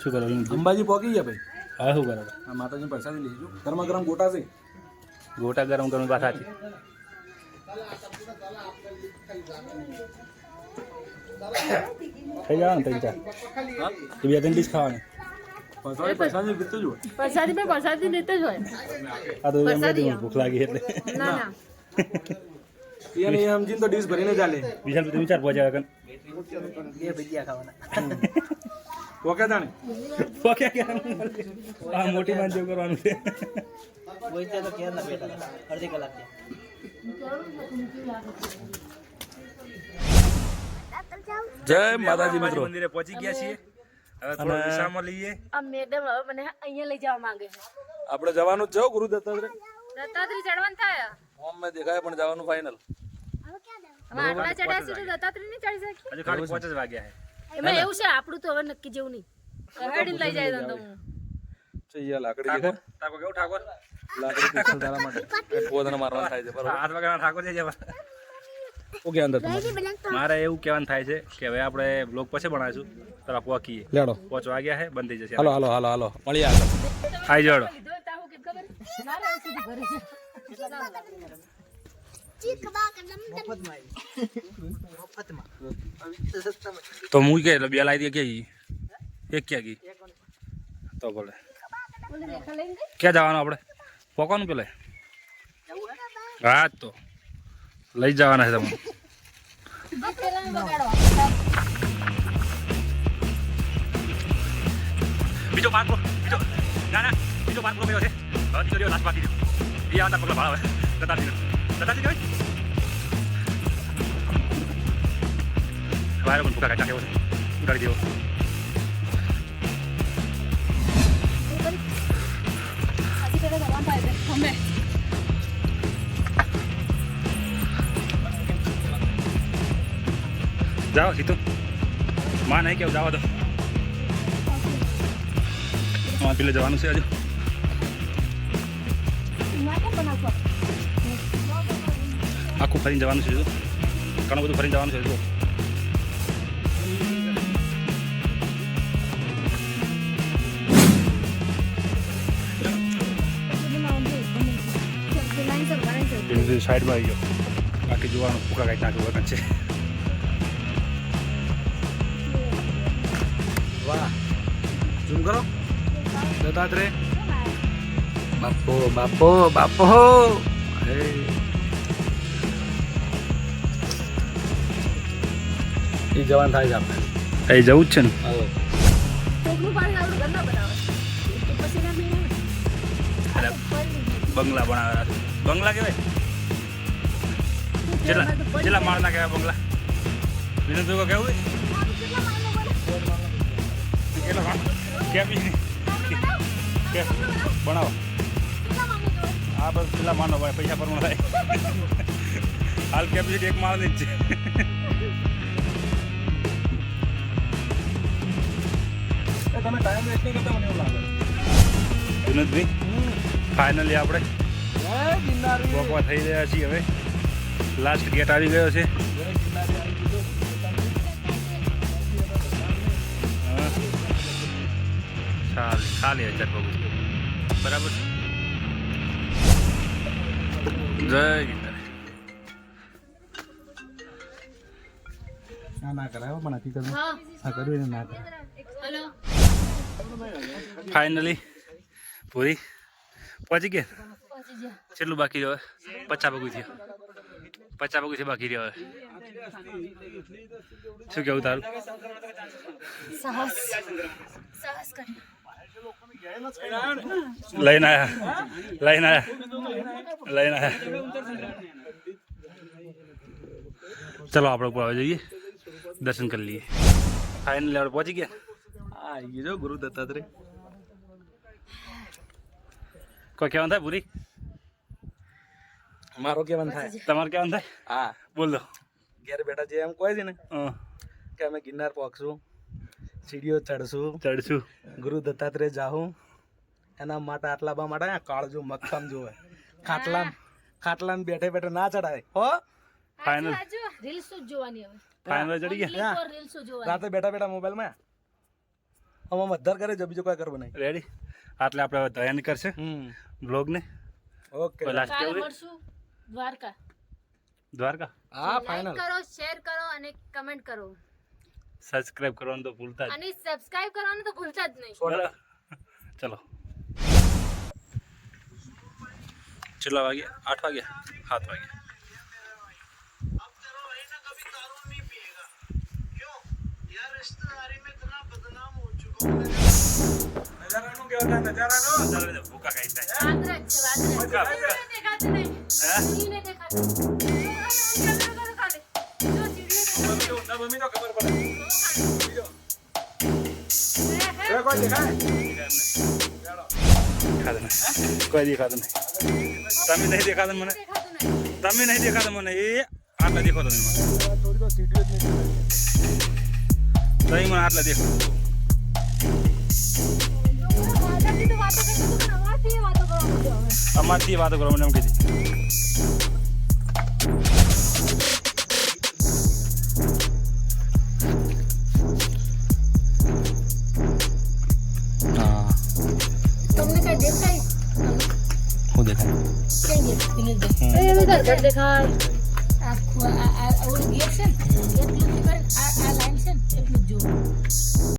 શું કરો અંબાજી પહોંચી ગયા ભાઈ? હા શું કરો? આ માતાજી પ્રસાદી લઈશું ગરમા ગરમ ગોટા છે. ગોટા ગરમ ગરમ પાછા છે. થઈ જવાનું ત્રણ ચાર એ બે ત્રણ ડીશ ખાવાની. પ્રસાદી પ્રસાદી પીતું જ હોય. પ્રસાદી પણ પ્રસાદી રીતે જ હોય. આ તો એમ ભૂખ લાગી એટલે. ના ના. એને એ સમજીને તો ડીશ ભરીને ચાલે વિશાલ વિચાર પહોંચ્યા કન તાણે? આ મોટી માન જેવું કરવાનું છે. જય માતાજી મિત્રો. મંદિરે પહોંચી ગયા છીએ. હવે થોડા વિશ્રામ લઈએ. આ મેડમ હવે મને અહીંયા લઈ જવા માંગે છે. આપણે જવાનું જ છે ગુરુ દત્તાત્રેય. ચડવાનું થાય? ઓમ મેં દેખાય પણ જવાનું ફાઇનલ હવે આટલા ચડ્યા નહીં ચડી શકે હજુ ખાલી પાંચ જ વાગ્યા છે. એમાં એવું છે આપણું તો હવે નક્કી જેવું નહીં. હેડીને લઈ જાય ધંધો ચૈયા લાકડી દેખાય ઠાકોર કેવું ઠાકોર? લાકડી પીસલ તારા માટે પોતાને મારવાનું થાય છે બરાબર? હાથ વાગ્યાના ઠાકોર છે જવા. ઓકે અંદર મારે એવું કહેવાનું થાય છે કે હવે આપણે બ્લોગ પછી બનાવીશું. તરફ વાકીએ લેડો. પાંચ વાગ્યા છે બંધ થઈ જશે. હાલો હાલો હાલો હાલો. મળી આગળ. આઈ જોડો. કીધું તા હું કે બે લાવી દે કે એક ક્યાં ગઈ? તો બોલે ક્યાં જવાનું આપણે પોકવાનું પેલે? હા, તો. લઈ જવાના છે તમને. બીજો પાર્ક બીજો ના ના. બીજો પાર્ક પેલો છે. રહ્યો લાસ્ટ બાકી રહ્યો એ આવતા પગલા ભાવ દતાજી દતાજી કહેવાય વાયરો પણ ફૂકા કાઢ્યા કેવો છે ઉડાડી દેવો હજી પેલા જવાનું થાય છે અમે જાઓ સીધું માં નહીં કેવું જવા દો જવાનું છે હજુ બનાવશો આખું ફરીને જવાનું છે ઘણું બધું ફરીને જવાનું છે હજુ. સાઈડમાં આવી ગયો? બાકી જોવાનું ફૂકા કાંઈ નાખ્યું વગર છે. વાહ. ઝૂમ કરો. દત્તાત્રે બાપો બાપો બાપો. એ જવાન થાય છે આપણે. એ જવું જ છે ને. તો મેળ. બંગલા બનાવેલા છે બંગલા કેવાય? કેટલા કેટલા માળના કહેવાય બંગલા? વિનોદ ભેગો કેવું કેટલા માળ કેમ ઈ? કે બનાવો. આ બસ પેલા માનો ભાઈ પૈસા પરમાં થાય હાલ કેપેસિટી એક માળની જ છે. ટાઈમ વેસ્ટ નહીં કરતા મને એવું લાગે. વિનોદભાઈ ફાઇનલી આપણે બોકવા વોકવા થઈ રહ્યા છીએ હવે. લાસ્ટ ગેટ આવી ગયો છે. ચાલે ખાલી હજાર પગું બરાબર? જય ગીતા ના ના કરાયો પણ હકીકતમાં હા. આ કર્યું એને ના કરાય. હેલો. ફાઇનલી પૂરી? પહોંચી ગયા? કેટલું બાકી રહ્યો? પચા પગું થયો. પચા પગું થી બાકી રહ્યો હવે. શું કેવું તારું? લઈને આયા. લઈને આયા. લઈને આયા. ચલો, આપણે ઉપર આવી જઈએ. દર્શન કરી લઈએ. ફાઇનલી આપણે પહોંચી ગયા. હા આવી ગયો ગુરુ દત્તાત્રેય કોઈ કેવાનું થાય પૂરી મારો કેવાનું થાય તમારે કેવાનું થાય હા બોલો દો ઘેર બેઠા જે એમ કહે છે ને હં, કે અમે ગિરનાર પહોંચશું સીડીઓ ચડશું ચડશું ગુરુ દત્તાત્રેય જાહું એના માટે આટલા બા માટે આ કાળજો મક્કમ જોવે ખાટલા ખાટલા બેઠે બેઠે ના ચડાય હો ફાઇનલ રીલ્સ જોવાની હવે ફાઇનલ ચડી ગયા રાતે બેઠા બેઠા મોબાઈલમાં આમાં મધર કરે છે બીજું કોઈ કરવું નહીં. રેડી આટલે આપણે હવે તૈયારી કરશે. બ્લોગ ને. ઓકે લાસ્ટ કેવું મળશું. દ્વારકા. દ્વારકા? હા ફાઇનલ કરો શેર કરો અને કમેન્ટ કરો. સબસ્ક્રાઇબ કરવાનું તો ભૂલતા જ. અને સબસ્ક્રાઇબ કરવાનું તો ભૂલતા જ નહીં. ચલો. કેટલા વાગ્યા? આઠ વાગ્યા? સાત વાગ્યા નજારાનું કેવું થાય નજારાનું ચાલો ભૂકા ખાઈ જાય વાદળ જ છે વાદળ ભૂકા, ભૂકા. સીડીને દેખાતું નહીં હે? સીડીને દેખાતું જો, જો, જો, ખાલી. જો, સીડીને મમ્મી તો- ના, મમ્મી તો ખબર પડે બીજો. દેખાતું. હવે કોઈ દેખાતું નહીં તમે નહીં દેખાતું મને. તમે નહીં દેખાતું મને એ આટલા દેખો તમે મને તમે મને આટલા દેખો અમારથી વાતો કરો મને એમ કીધી હા તમને કઈ દેખાય? આખું આ આ ઓલું ગેટ છે ને એટલું જ આ આ લાઈન